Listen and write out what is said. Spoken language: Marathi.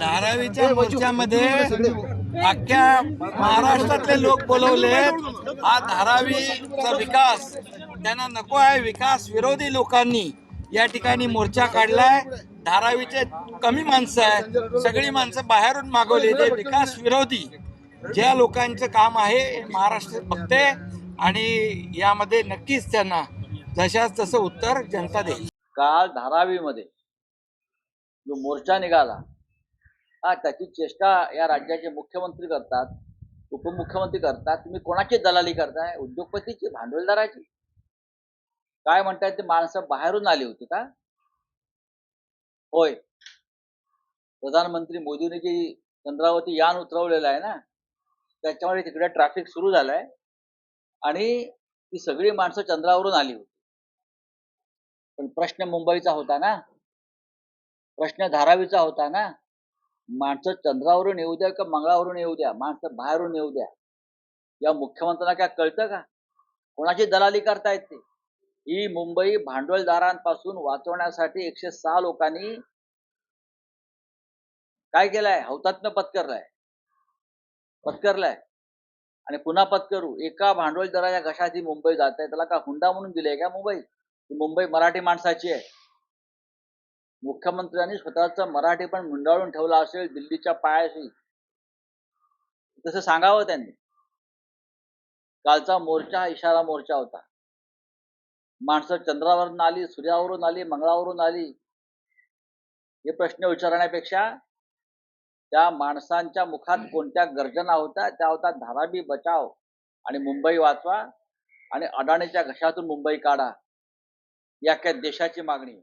धारावीच्या मोर्चामध्ये अख्ख्या महाराष्ट्रातले लोक बोलवले हा धारावीचा विकास त्यांना नको आहे विकास विरोधी लोकांनी या ठिकाणी मोर्चा काढलाय. धारावीचे कमी माणसं आहेत सगळी माणसं बाहेरून मागवली ते विकास विरोधी ज्या लोकांचं काम आहे महाराष्ट्र बघते आणि यामध्ये नक्कीच त्यांना जशाच तसं उत्तर जनता देईल. काल धारावीमध्ये जो मोर्चा निघाला त्याची चेष्टा या राज्याचे मुख्यमंत्री करतात उपमुख्यमंत्री करतात. तुम्ही कोणाची दलाली करताय? उद्योगपतीची भांडवलदाराची. काय म्हणताय ते? माणसं बाहेरून आली होती का? होय. प्रधानमंत्री मोदींनी जी चंद्रावरती यान उतरवलेलं आहे ना? त्याच्यामुळे तिकडे ट्रॅफिक सुरू झालाय. आणि ती सगळी माणसं चंद्रावरून आली होती. पण प्रश्न मुंबईचा होता ना? प्रश्न धारावीचा होता ना? माणसं चंद्रावरून येऊ द्या का मंगळावरून येऊ द्या? माणसं बाहेरून येऊ द्या. या मुख्यमंत्र्यांना काय कळतं का? कोणाची दलाली करतायत ते? ही मुंबई भांडवलदारांपासून वाचवण्यासाठी एकशे सहा लोकांनी काय केलंय? हौतात्म्य पत्करलाय. पत्करलाय. आणि पुन्हा पत्करू. एका भांडवलदाराच्या घशात ही मुंबई जात आहे. त्याला का हुंडा म्हणून दिले का मुंबई? ही मुंबई मराठी माणसाची आहे. मुख्यमंत्र्यांनी स्वतःचं मराठी पण मुंडाळून ठेवला असेल दिल्लीच्या पायाशी. तसं सांगावं त्यांनी. कालचा मोर्चा हा इशारा मोर्चा होता. माणसं चंद्रावरून आली सूर्यावरून आली मंगळावरून आली. हे प्रश्न विचारण्यापेक्षा त्या माणसांच्या मुखात कोणत्या गर्जना होत्या त्या होता धारावी बचाव आणि मुंबई वाचवा आणि अडाणीच्या घशातून मुंबई काढा. या काय देशाची मागणी